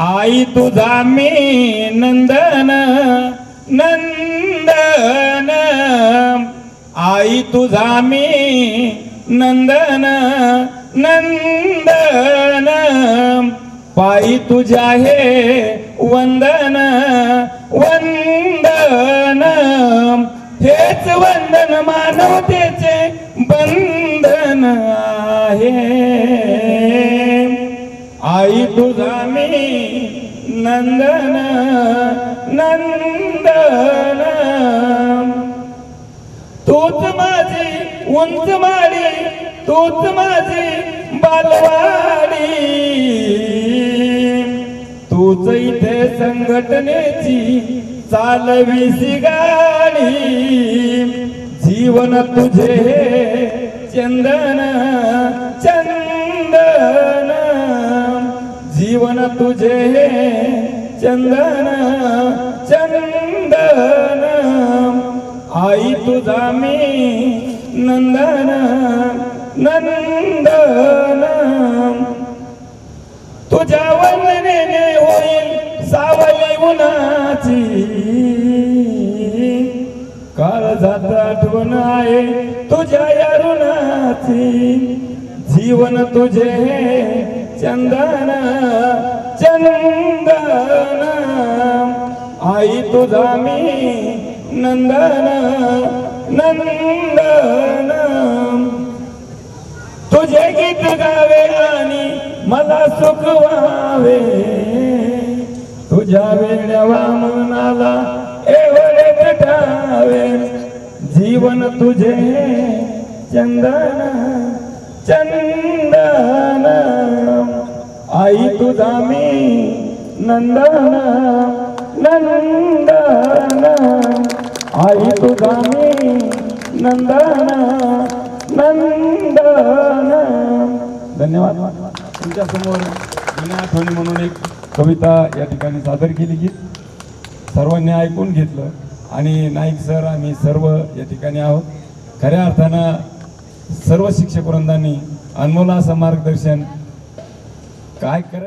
आई तुझा मी नंदन नंदन. आई तुझा मी नंदन नंदन. पायी तुझ्या हे वंदन वंदन. हेच वंदन मानवतेचे बंधन आहे. आई तुझा मी नंदन नंदन. तूच माझी उंच माडी तूच माझी बालवाडी. तूच इथे संघटनेची चालवीसी गाडी. जीवन तुझे चंदन जीवन तुझे चंदन चंदन। आई तुझा मी नंदन नंदन। तुझ्या वंदनेने होईल सावली उन्हाची. काळजात आठवण आहे तुझ्या या ऋणाची. जीवन तुझे चंदन चंदन। आई तुझा मी नंदन नंदन। तुझे गीत गावे आणि मला सुख व्हावे. तुझ्या वेड्या मनाला एवढे गटावे जीवन तुझे चंदन चंदन. तुझा मी. नंदन नंदन. आई तुझा मी. नंदन नंदन. धन्यवाद. तुमच्यासमोर जुन्या आठवणी म्हणून एक कविता या ठिकाणी सादर केली की सर्वांनी ऐकून घेतलं. आणि नाईक सर आम्ही सर्व या ठिकाणी आहोत. खऱ्या अर्थानं सर्व शिक्षक वृंदांनी अनमोला असं मार्गदर्शन काय करायचं?